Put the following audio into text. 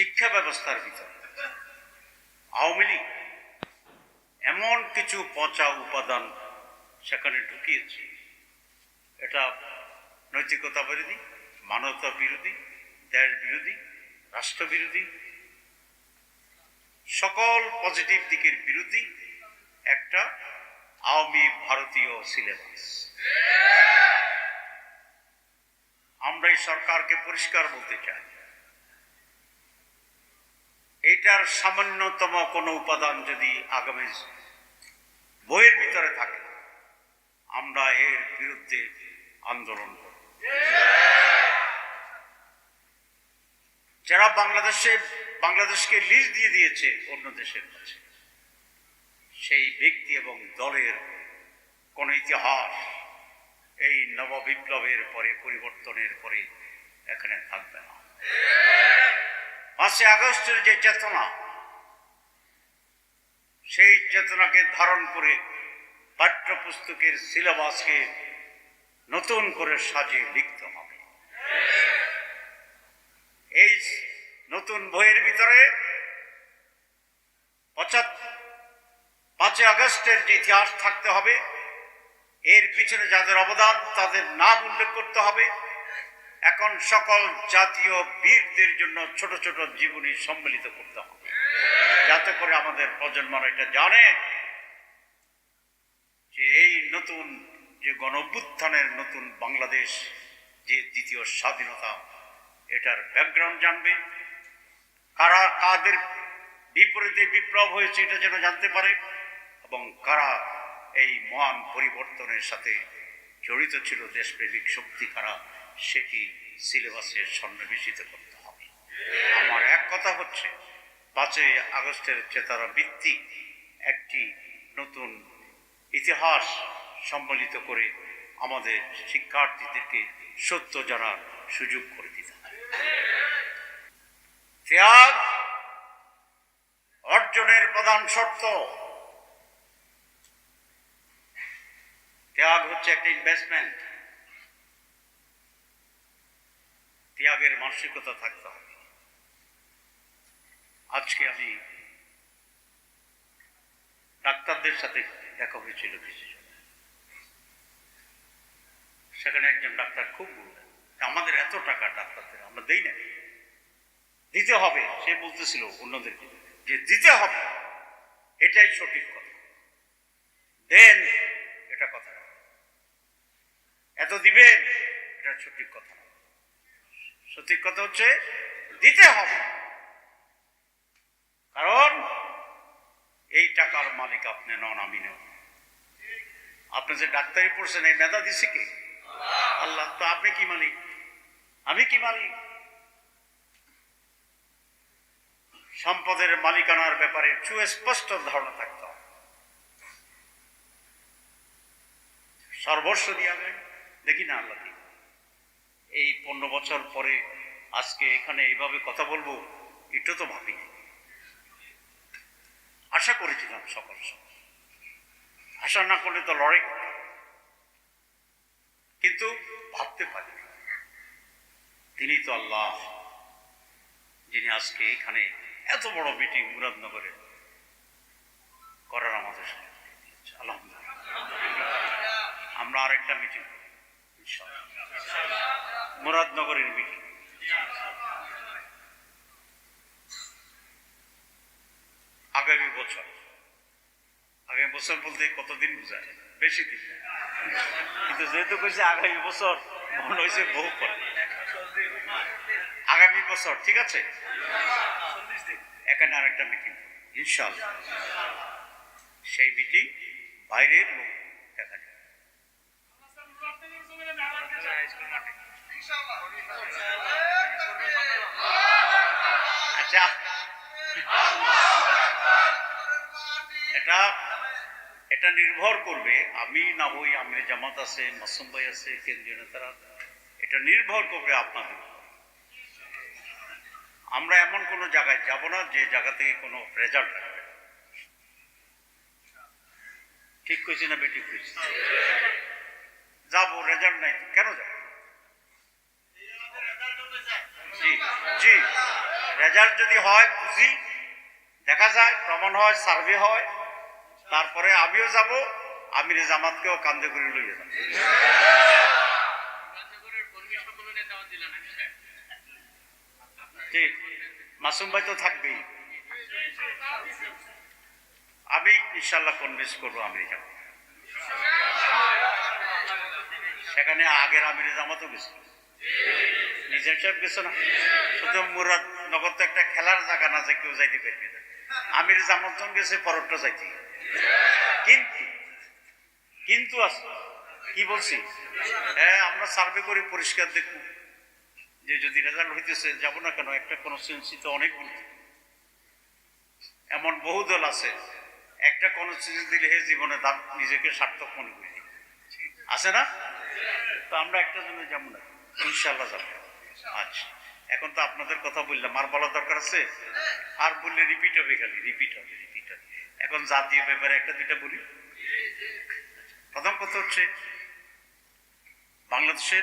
শিক্ষা ব্যবস্থার ভিতরে। আওয়ামী লীগ এমন কিছু পচা উপাদান সেখানে ঢুকিয়েছে। এটা নৈতিকতা বিরোধী, মানবতা বিরোধী, দেশ বিরোধী, রাষ্ট্র বিরোধী, সকল পজিটিভ দিকের বিরোধী একটা আওয়ামী ভারতীয় সিলেবাস। আমরা এই সরকারকে পরিষ্কার বলতে চাই। এটার সামান্যতম কোনো উপাদান যদি আগামী বইয়ের ভিতরে থাকে, আমরা এর বিরুদ্ধে আন্দোলন যারা বাংলাদেশে, বাংলাদেশকে লিজ দিয়ে দিয়েছে অন্য দেশের কাছে, সেই ব্যক্তি এবং দলের কোন ইতিহাস এই নববিপ্লবের পরে, পরিবর্তনের পরে এখানে থাকবে না। পাঁচই আগস্টের যে চেতনা, সেই চেতনাকে ধারণ করে পাঠ্যপুস্তকের সিলেবাসকে নতুন করে সাজিয়ে লিখতে হবে। এই নতুন বইয়ের ভিতরে পাঁচই আগস্টের যে ইতিহাস থাকতে হবে, এর পিছনে যাদের অবদান, তাদের নাম উল্লেখ করতে হবে। এখন সকল জাতীয় বীরদের জন্য ছোট ছোট জীবনী সম্মিলিত করতে হবে। যাতে করে আমাদের প্রজন্মরা এটা জানে যে এই নতুন যে গণ অভ্যুত্থানের নতুন বাংলাদেশ, যে দ্বিতীয় স্বাধীনতা, এটার ব্যাকগ্রাউন্ড জানবে। কারা কাদের বিপরীতে বিপ্লব হয়েছে এটা যেন জানতে পারে এবং কারা এই মহান পরিবর্তনের সাথে জড়িত ছিল দেশপ্রেমিক শক্তি কারা সেটি সিলেবাসের সন্নিবেশিত করতে হবে। আমার এক কথা হচ্ছে, পাঁচই আগস্টের চেতারা ভিত্তিক একটি নতুন ইতিহাস সম্মিলিত করে আমাদের শিক্ষার্থীদেরকে সত্য জানার সুযোগ করে দিতে হবে। ত্যাগ অর্জনের প্রধান শর্ত। ত্যাগ হচ্ছে একটা ইনভেস্টমেন্ট ত্যাগের মানসিকতা থাকতে হবে। আজকে আমি ডাক্তারদের সাথে দেখা হয়েছিল কিছু সেখানে একজন ডাক্তার খুব বললেন, আমাদের এত টাকা ডাক্তারদের আমরা দেই না। দিতে হবে। সে বলতেছিল অন্যদেরকে যে, দিতে হবে। এটাই সঠিক কথা। দেন, এটা কথা এত দিবেন, এটা সঠিক কথা। সঠিক কথা হচ্ছে দিতে হবে। কারণ এই টাকার মালিক আপনি নন, আমি নন আপনি যে ডাক্তারি পড়ছেন, এই মেধা দিছে কে? আল্লাহ, তো আপনি কি মালিক? আমি কি মালিক? সম্পদের মালিকানার ব্যাপারে সুস্পষ্ট ধারণা থাকতে হবে। সর্বস্ব দিয়া দেখি না আল্লাহ। এই পনেরো বছর পরে আজকে এখানে এইভাবে কথা বলব, এটা তো ভাবিনি। আশা করেছিলাম সকল। আশা না করলে তো লড়াই। কিন্তু ভাবতে পারি তিনি তো আল্লাহ, যিনি আজকে এখানে এত বড় মিটিং মুরাদনগরে করার আমাদের আলহামদুলিল্লাহ। আমরা আরেকটা মিটিং মুরাদনগরের মিটিং আগামী বছর। আগামী বছর বলতে কতদিন বোঝায়? বেশি দিন কিন্তু যেহেতু কইছে আগামী বছর, মনে হয়েছে বহু পরে। আগামী বছর, ঠিক আছে? এখানে আরেকটা মিটিং ইনশাল্লাহ সেই মিটিং বাইরের লোক দেখা যায় আচ্ছা। এটা এটা নির্ভর করবে, আমি না হই আমির জামাত আছে, মাসুম ভাই আছে, কেন্দ্রীয় নেতারা, এটা নির্ভর করবে আপনাদের আমরা এমন কোনো জায়গায় যাব না যে জায়গা থেকে কোনো রেজাল্ট আসবে। ঠিক কইছি না বেঠিক কইছি? যাব রেজাল্ট নাই, কেন যাব? জি জি। রেজাল্ট যদি হয়, বুঝি। দেখা যায়, প্রমাণ হয়, সার্ভে হয়। তারপরে আমিও যাব, আমির জামাতকেও কান্দে করে লইয়ে যাব। ঠিক মাসুম ভাই তো থাকবেই। আমি ইনশাল্লাহ কনভিন্স করব আমেরিকা। সেখানে আগের আমির জামাতও গেছে নিজের সাহেব গেছে না? শুধু মুরাদ নগর তো একটা খেলার জায়গা না যে কেউ যাইতে পারবে না। আমির জামাতজন গেছে, পরটা যাইতে। কিন্তু কিন্তু আছে। কি বলছি? হ্যাঁ আমরা সার্ভে করে, পরিষ্কার দেখব। যে যদি রেজাল্ট হইতেছে, যাব না কেন? একটা কনস্টিটুয়েন্সি তো অনেক এমন বহু দল আছে, একটা কনস্টিটিউন্সি দিলে হে জীবনে দাম নিজেকে সার্থক মনে করি। আছে না? তো আমরা একটা জন্য যাব না। ইনশাল্লাহ যাব। আচ্ছা এখন তো আপনাদের কথা বললাম, আর বলার দরকার আছে? আর বললে রিপিট হবে খালি রিপিট হবে রিপিট হবে। এখন জাতীয় ব্যাপারে একটা দুইটা বলি। প্রথম কথা হচ্ছে, বাংলাদেশের